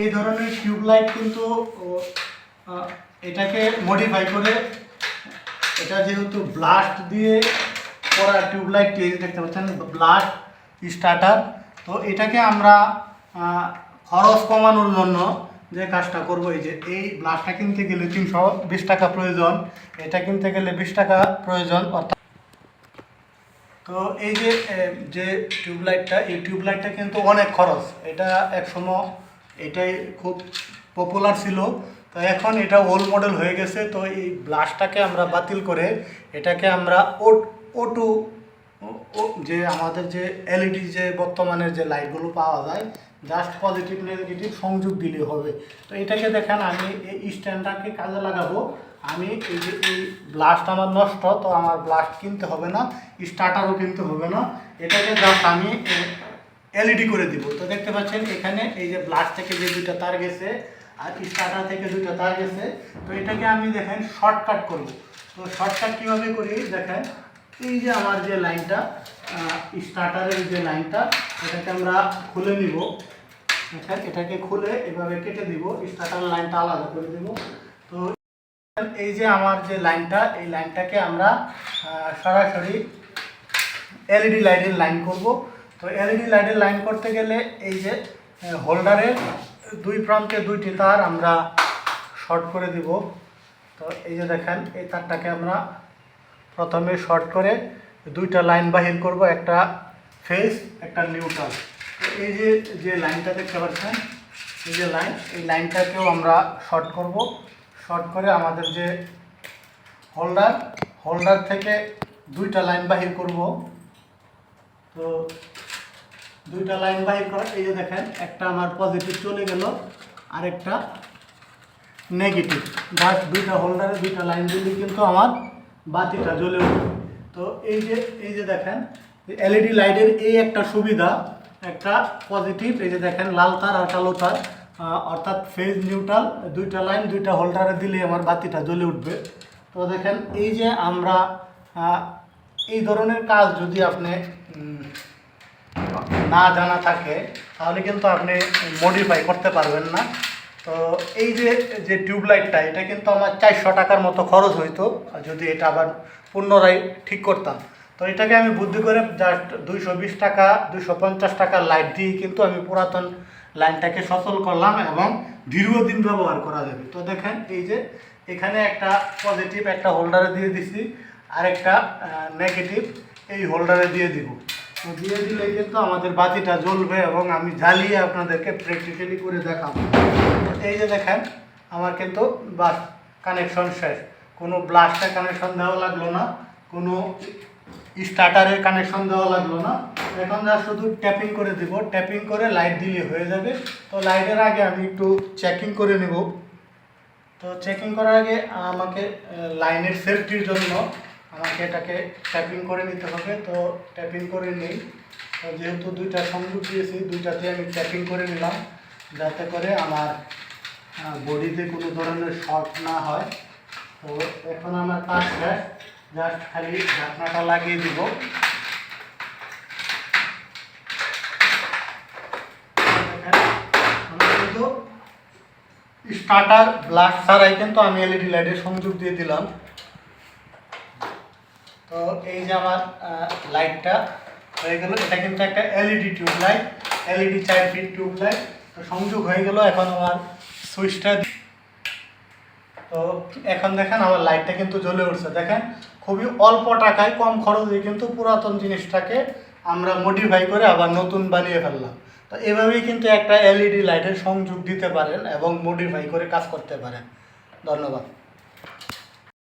এই ধরনের টিউবলাইট কিন্তু এটাকে মডিফাই করে এটা যেহেতু ব্লাস্ট দিয়ে করা টিউবলাইট দেখতে পাচ্ছেন ব্লাস্ট স্টার্টার তো এটাকে আমরা খরচ কমানোর জন্য যে কাজটা করব, এই যে এই ব্লাস্টটা কিনতে গেলে তিনশো বিশ টাকা প্রয়োজন, এটা কিনতে গেলে বিশ টাকা প্রয়োজন, অর্থাৎ তো এই যে যে টিউবলাইটটা এই টিউবলাইটটা কিন্তু অনেক খরচ, এটা একসময় এটাই খুব পপুলার ছিল। তো এখন এটা ওল্ড মডেল হয়ে গেছে। তো এই ব্লাস্টটাকে আমরা বাতিল করে এটাকে আমরা ও ও টু যে আমাদের যে এলইডি যে বর্তমানের যে লাইটগুলো পাওয়া যায় জাস্ট পজিটিভ নেগেটিভ সংযোগ দিলে হবে। তো এটাকে দেখেন, আমি এই স্ট্যান্ডটাকে কাজে লাগাবো। আমি এই যে এই ব্লাস্ট আমার নষ্ট, তো আমার ব্লাস্ট কিনতে হবে না স্টার্টারও কিনতে হবে না। এটাকে জাস্ট আমি এলইডি করে দিব। তো দেখতে পাচ্ছেন এখানে এই যে ব্লাস্ট থেকে যে দুইটা তার গেছে আর স্টার্টার থেকে দুইটা তার গেছে, তো এটাকে আমি দেখেন শর্টকাট করব। তো শর্টকাট কীভাবে করি? দেখেন, এই যে আমার যে লাইনটা স্টার্টারের যে লাইনটা, এটাকে আমরা খুলে নিব। দেখেন, এটাকে খুলে এভাবে কেটে দিব স্টার্টার লাইনটা আলাদা করে দিব। তো এই যে আমার যে লাইনটা, এই লাইনটাকে আমরা সরাসরি এলইডি লাইটের লাইন করব। তো এলইডি লাইটের লাইন করতে গেলে এই যে হোল্ডারের দুই প্রান্তে দুইটি তার আমরা শর্ট করে দিব। তো এই যে দেখেন, এই তারটাকে আমরা প্রথমে শর্ট করে দুইটা লাইন বাহির করব, একটা ফেস একটা নিউট্রাল তো এই যে যে লাইনটা দেখতে পাচ্ছেন, এই যে লাইন এই লাইনটাকেও আমরা শর্ট করব। শর্ট করে আমাদের যে হোল্ডার হোল্ডার থেকে দুইটা লাইন বাহির করব। তো দুইটা লাইন বাহির করা। এই যে দেখেন, একটা আমার পজিটিভ চলে গেল, আরেকটা নেগেটিভ জাস্ট দুইটা হোল্ডারে দুইটা লাইন দিলে কিন্তু আমার বাতিটা জ্বলে উঠবে। তো এই যে এই যে দেখেন এলইডি লাইটের এই একটা সুবিধা, একটা পজিটিভ এই যে দেখেন, লাল তার আর কালো তার অর্থাৎ ফেজ নিউট্রাল দুইটা লাইন দুইটা হোল্ডারে দিলে আমার বাতিটা জ্বলে উঠবে। তো দেখেন, এই যে আমরা এই ধরনের কাজ যদি আপনি না জানা থাকে, তাহলে কিন্তু আপনি মডিফাই করতে পারবেন না। তো এই যে যে টিউবলাইটটা এটা কিন্তু আমার চারশো টাকার মতো খরচ হইতো যদি এটা আবার পুনরায় ঠিক করতাম। তো এটাকে আমি বুদ্ধি করে জাস্ট দুইশো বিশ টাকা, দুইশো পঞ্চাশ টাকার লাইট দিয়ে কিন্তু আমি পুরাতন লাইনটাকে সচল করলাম এবং দীর্ঘদিন ব্যবহার করা যাবে। তো দেখেন, এই যে এখানে একটা পজিটিভ একটা হোল্ডারে দিয়ে দিছি, আরেকটা নেগেটিভ এই হোল্ডারে দিয়ে দিব। দিয়ে দিলে কিন্তু আমাদের বাতিটা জ্বলবে এবং আমি জ্বালিয়ে আপনাদেরকে প্র্যাকটিক্যালি করে দেখাবো। এই যে দেখেন, আমার কিন্তু বাস কানেকশন শেষ। কোনো ব্লাস্টের কানেকশন দেওয়া লাগল না, কোনো স্টার্টারের কানেকশন দেওয়া লাগল না। এখন যা শুধু ট্যাপিং করে দিব ট্যাপিং করে লাইট দিলে হয়ে যাবে। তো লাইটের আগে আমি একটু চেকিং করে নেব। তো চেকিং করার আগে আমাকে লাইনের সেফটির জন্য আমাকে এটাকে ট্যাপিং করে নিতে হবে। তো ট্যাপিং করে নিই। তো যেহেতু দুইটা সংযোগ দিয়েছি দুইটাতে আমি ট্যাপিং করে নিলাম, যাতে করে আমার বডিতে কোনো ধরনের শর্ট না হয়। তো এখন আমার কাজ শেষ জাস্ট খালি ঢাকনাটা লাগিয়ে দিব। স্টার্টার ব্লাস্ট ছাড়াই কিন্তু আমি এলইডি লাইটের সংযোগ দিয়ে দিলাম। তো এই যে আমার লাইটটা হয়ে গেল এটা কিন্তু একটা এলইডি টিউব লাইট এলইডি চার ফিট টিউব লাইট তো সংযোগ হয়ে গেল এখন আমার সুইচটা তো এখন দেখেন আমার লাইটটা কিন্তু জ্বলে উঠছে। দেখেন, খুবই অল্প টাকায়, কম খরচে কিন্তু পুরাতন জিনিসটাকে আমরা মডিফাই করে আবার নতুন বানিয়ে ফেললাম। তো এভাবেই কিন্তু একটা এলইডি লাইটের সংযোগ দিতে পারেন এবং মডিফাই করে কাজ করতে পারেন। ধন্যবাদ।